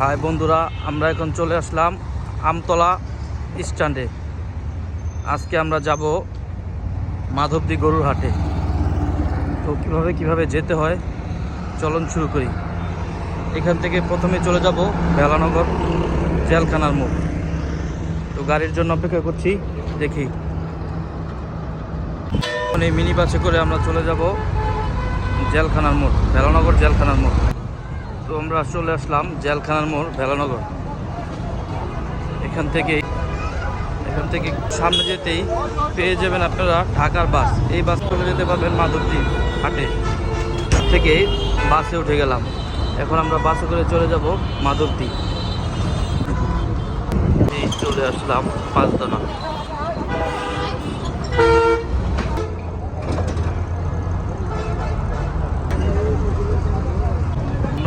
High বন্ধুরা, আমরা এখন চলে আসলাম আমতলা স্ট্যান্ডে। আজকে আমরা যাব মাধবদী গরুর হাটে। তো কীভাবে কীভাবে যেতে হয়, চলন শুরু করি। এখান থেকে প্রথমে চলে যাব বেলানগর জেলখানার মোড়। তো গাড়ির জন্য অপেক্ষা করছি, দেখি। মানে মিনি বাসে করে আমরা চলে যাব জেলখানার মোড়, বেলানগর জেলখানার মোড়। তো আমরা চলে আসলাম জেলখানার মোড়, ভেলানগর। এখান থেকে এখান থেকে সামনে যেতেই পেয়ে যাবেন আপনারা ঢাকার বাস। এই বাস চলে যেতে পারবেন মাধবদী হাটে। থেকে বাসে উঠে গেলাম। এখন আমরা বাসে করে চলে যাব এই চলে আসলাম পাঁচদানা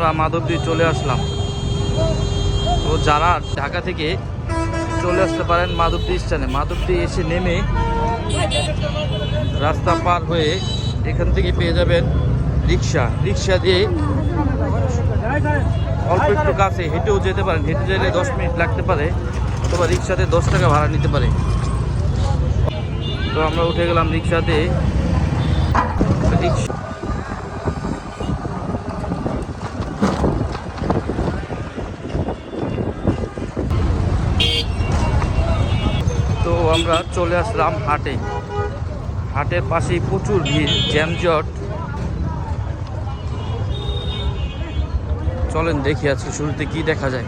আমরা মাধবদী চলে আসলাম। তো যারা ঢাকা থেকে চলে আসতে পারেন মাধবদী স্ট্যান্ডে মাধবদী এসে নেমে রাস্তা পার হয়ে এখান থেকে পেয়ে যাবেন রিক্সা। রিক্সা দিয়ে অল্প একটু কাছে হেঁটেও যেতে পারেন। হেঁটে গেলে দশ মিনিট লাগতে পারে, অথবা রিক্সাতে দশ টাকা ভাড়া নিতে পারে। তো আমরা উঠে গেলাম রিক্সাতে। রিক্সা আমরা চলে আসলাম হাটে। হাটের পাশেই প্রচুর ভিড় জ্যামজট। চলেন দেখি আজকে শুরুতে কি দেখা যায়।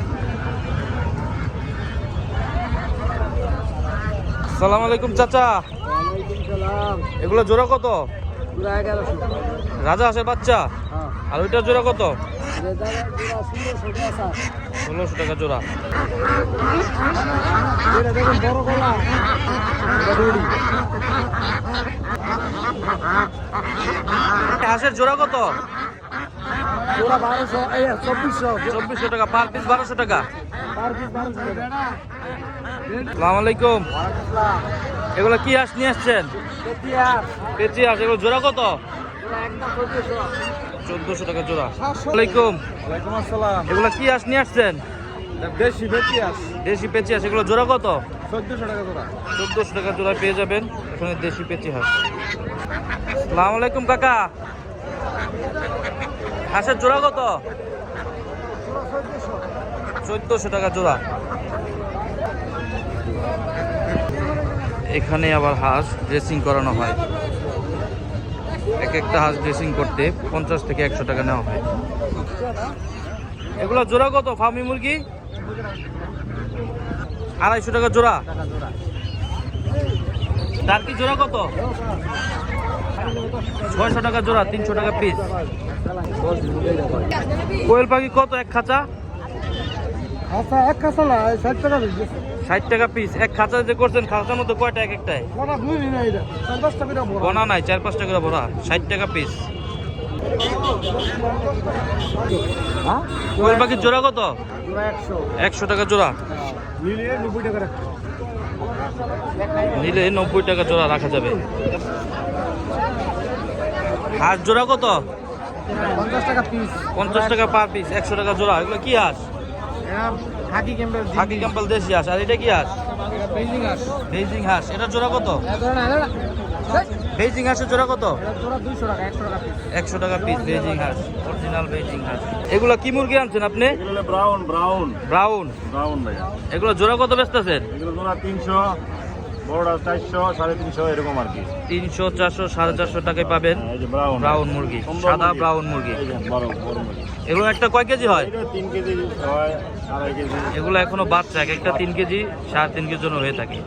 সালাম আলাইকুম চাচা। এগুলো জোড়া কত? রাজা হাঁসের বাচ্চা? হ্যাঁ। আর ওইটা জোড়া কত? ষোলোশো টাকা জোড়া। হাঁসের জোড়া কত? চব্বিশশো টাকা পার পিস বারোশো টাকা। সালাম আলাইকুম। এগুলো কি হাঁস নিয়ে আসছেন? পেঁচি হাঁস এগুলো জোড়া কত? চোদ্দশো টাকা জোড়া। ওয়ালাইকুম ওয়ালাইকুম আসসালাম। এগুলো কি হাঁস নিয়ে আসছেন? দেশি পেটিয়াস দেশি পেঁচি হাঁস এগুলো জোড়া কত? চোদ্দশো টাকা তোরা চোদ্দশো টাকা জোড়া পেয়ে যাবেন এখানে দেশি পেঁচি হাঁস সালাম আলাইকুম কাকা। হাঁসের জোড়া কত? চোদ্দশো টাকা জোড়া। এখানে আবার হাঁস ড্রেসিং করানো হয়। এক একটা হাঁস ড্রেসিং করতে পঞ্চাশ থেকে একশো টাকা নেওয়া হয়। এগুলো জোড়া কত? ফার্মি মুরগি? আড়াইশো টাকা জোড়া। টাকা জোড়া কত? ছয়শো টাকা জোড়া, তিনশো টাকা পিস কোয়েল পাখি কত? এক খাঁচা? আচ্ছা এক খাঁচা না, ষাট টাকা ষাট টাকা পিস এক খাঁচা যে করছেন খাঁচার মধ্যে কয়টা এক বড় বনা নাই চার পাঁচ টাকা ভরা ষাট টাকা পিস হ্যাঁ? কোয়েল পাখির জোড়া কত? জোড়া একশো। টাকা জোড়া। নিলে নব্বই টাকা জোড়া রাখা যাবে। হাঁস জোড়া কত? পঞ্চাশ টাকা পিস পঞ্চাশ টাকা পার পিস একশো টাকা জোড়া। এগুলো কি হাঁস? হাকি ক্যাম্পের হাকি ক্যাম্পেল দেশি হাঁস আর এটা কি হাঁস? বেজিং আস বেজিং হাঁস এটা জোড়া কত? বেজিং হাঁসের জোড়া কত? একশো টাকা পিস একশো টাকা পিস বেজিং হাঁস অরিজিনাল বেজিং হাঁস। এগুলো কি মুরগি আনছেন আপনি? Brown brown. ব্রাউন। ব্রাউন ভাইয়া। এগুলো জোড়া কত বেচতেছেন? এগুলো তোরা তিনশো বড়টা চারশো সাড়ে তিনশো এরকম আর কি। তিনশো চারশো সাড়ে চারশো টাকায় পাবেন হ্যাঁ, ব্রাউন। ব্রাউন মুরগি সাদা মুরগি। ব্রাউন মুরগি। এগুলো একটা কয় কেজি হয়? তিন কেজি হয় আড়াই কেজি। এগুলো এখনও বাচ্চা এক একটা তিন কেজি সাড়ে তিন কেজি জন্য হয়ে থাকে।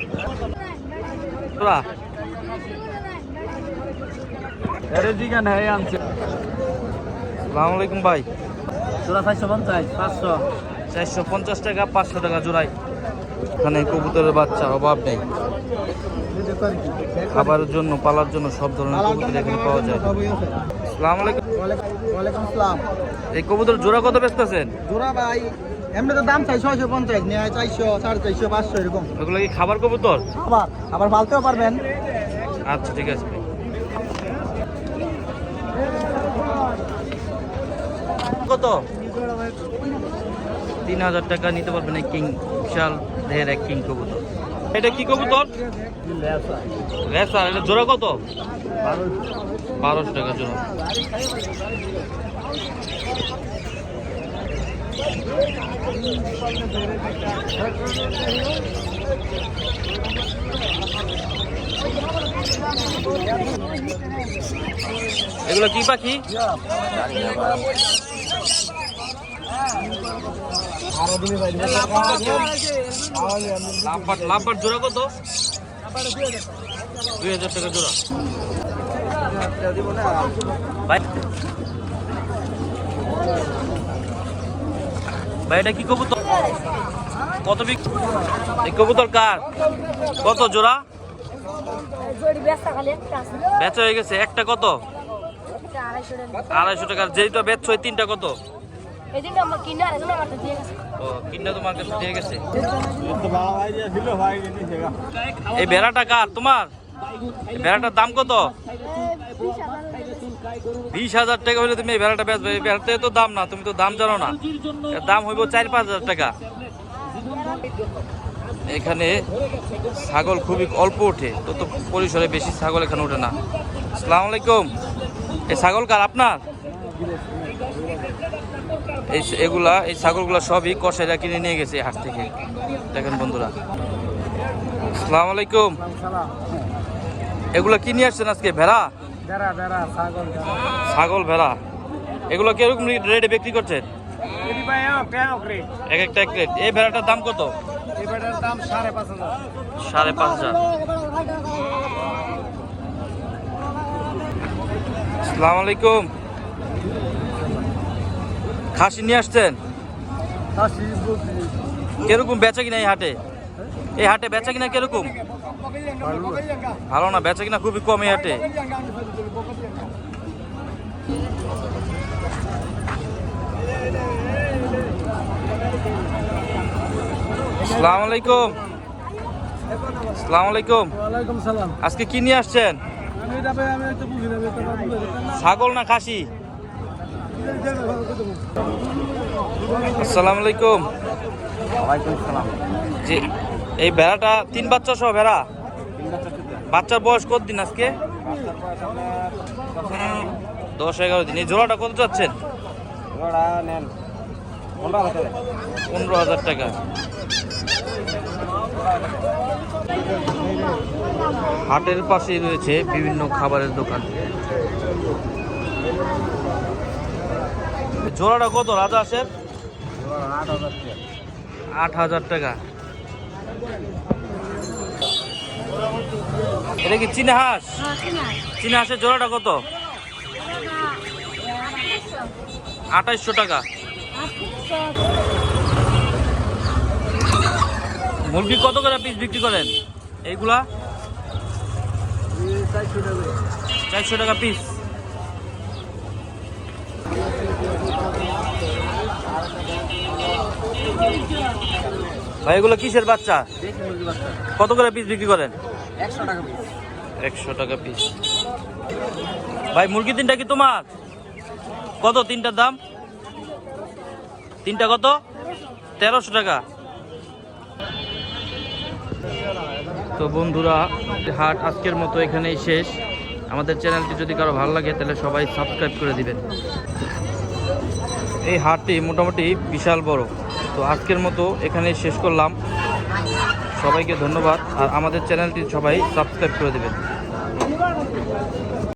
হ্যাঁ আলাইকুম ভাই। তোরা চারশো পঞ্চাশ পাঁচশো। চারশো পঞ্চাশ টাকা পাঁচশো টাকা জোড়াই। এখানে কবুতরের বাচ্চার অভাব নেই। খাবারের জন্য পালার জন্য সব ধরনের কবুতর এখানে পাওয়া যায়। সালাম আলাইকুম। ওয়ালাইকুম আসসালাম। এই কবুতর জোড়া কত বেচতেছেন জোড়া ভাই এমনি তো দাম চাই ছয়শো পঞ্চাশ নেয় চারশো সাড়ে চারশো পাঁচশো এরকম। ওগুলো কি খাবার কবুতর? আবার আবার পালতেও পারবেন। আচ্ছা ঠিক আছে। কত? তিন হাজার টাকা নিতে পারবেন এই কিং বিশাল দেহের এক কিং কবুতর। এটা কি কবুতর? রেসার এটা জোড়া কত? বারোশো টাকা জোড়া। এগুলো কি পাখি? লাভবাট লাভবাট জোড়া কত? দুই হাজার টাকা জোড়া। ভাই ভাই, এটা কি কবুতর? কত বিক কবুতর কার? কত জোড়া? বেচা হয়ে গেছে। একটা কত? আড়াইশো টাকা। যেটা বেচছো, ওই তিনটা কত? এই আমার কিনে আর দিয়ে গেছে। ও কিনটা তোমার কাছে দিয়ে এই ভেড়াটা কার? তোমার? এই ভেড়াটার দাম কত? বিশ হাজার টাকা হলে তুমি এই ভেড়াটা বেচবে। এই তো দাম না, তুমি তো দাম জানো না। দাম হইব চার পাঁচ হাজার টাকা। এখানে ছাগল খুবই অল্প ওঠে, তো তো পরিসরে বেশি ছাগল এখানে ওঠে না। আসসালামু আলাইকুম। এই ছাগল কার আপনার? এই এগুলা এই ছাগলগুলা সবই কষাইরা কিনে নিয়ে গেছে হাট থেকে। দেখেন বন্ধুরা। আসসালামু আলাইকুম। এগুলো কি নিয়ে আসছেন আজকে ভেড়া? ছাগল ভেড়া। এগুলো কীরকম রেটে বিক্রি করছেন? এক একটা এক রেট। এই ভেড়াটার দাম কত? সাড়ে সাড়ে পাঁচ হাজার। আসসালামু আলাইকুম। খাসি নিয়ে আসছেন? কীরকম বেচা কিনা এই হাটে? এই হাটে বেচা কিনা কীরকম? ভালো না বেচা কিনা খুবই কম এই হাটে। আসসালামু আলাইকুম। আসসালামু আলাইকুম। আজকে কি নিয়ে আসছেন? ছাগল না খাসি? আসসালামু আলাইকুম জি এই ভেড়াটা তিন বাচ্চা সহ ভেড়া? বাচ্চার বয়স কত দিন আজকে? দশ এগারো দিন। এই জোড়াটা কত যাচ্ছেন? হাজার পনেরো হাজার টাকা। হাটের পাশেই রয়েছে বিভিন্ন খাবারের দোকান। জোড়াটা কত? রাজা আসের আট হাজার টাকা। এটা কি চীনা হাঁস? চীনা হাঁসের জোড়াটা কত? আঠাইশশো টাকা। মুরগি কত করে পিস বিক্রি করেন? এইগুলা? চারশো টাকা পিস ভাই এগুলো কিসের বাচ্চা? কত করে পিস বিক্রি করেন? একশো টাকা পিস ভাই মুরগি তিনটা কি তোমার? কত তিনটার দাম? তিনটা কত? তেরোশো টাকা। তো বন্ধুরা হাট আজকের মতো এখানেই শেষ। আমাদের চ্যানেলটি যদি কারও ভালো লাগে তাহলে সবাই সাবস্ক্রাইব করে দিবেন। এই হাটটি মোটামুটি বিশাল বড়। তো আজকের মতো এখানে শেষ করলাম। সবাইকে ধন্যবাদ। আর আমাদের চ্যানেলটি সবাই সাবস্ক্রাইব করে দেবেন।